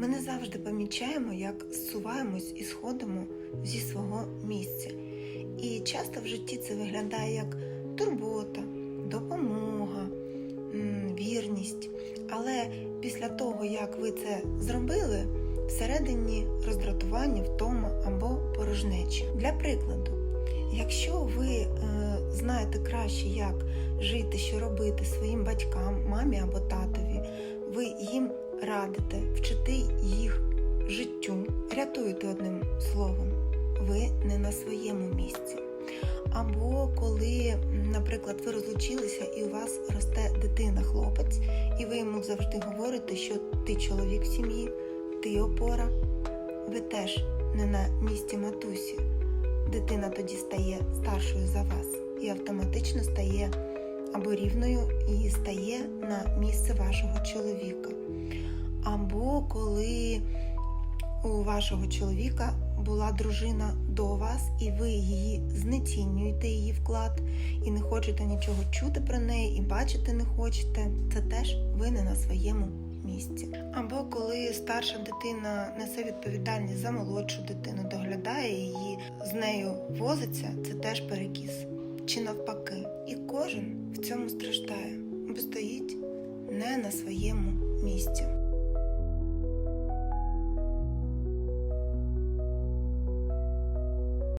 Ми не завжди помічаємо, як зсуваємось і сходимо зі свого місця. І часто в житті це виглядає як турбота, допомога, вірність. Але після того, як ви це зробили, всередині роздратування, втома або порожнечі. Для прикладу, якщо ви е, знаєте краще, як жити, що робити своїм батькам, мамі або татові, ви їм радите, вчите їх життю, рятуєте одним словом, ви не на своєму місці. Або коли, наприклад, ви розлучилися і у вас росте дитина, хлопець, і ви йому завжди говорите, що ти чоловік в сім'ї, ти опора, ви теж не на місці матусі. Дитина тоді стає старшою за вас і автоматично стає або рівною і стає на місце вашого чоловіка. Або коли у вашого чоловіка була дружина до вас, і ви її знецінюєте, її вклад, і не хочете нічого чути про неї, і бачити не хочете, це теж ви не на своєму місці. Або коли старша дитина несе відповідальність за молодшу дитину, доглядає її, з нею возиться, це теж перекіс. Чи навпаки, і кожен в цьому страждає, бо стоїть не на своєму місці.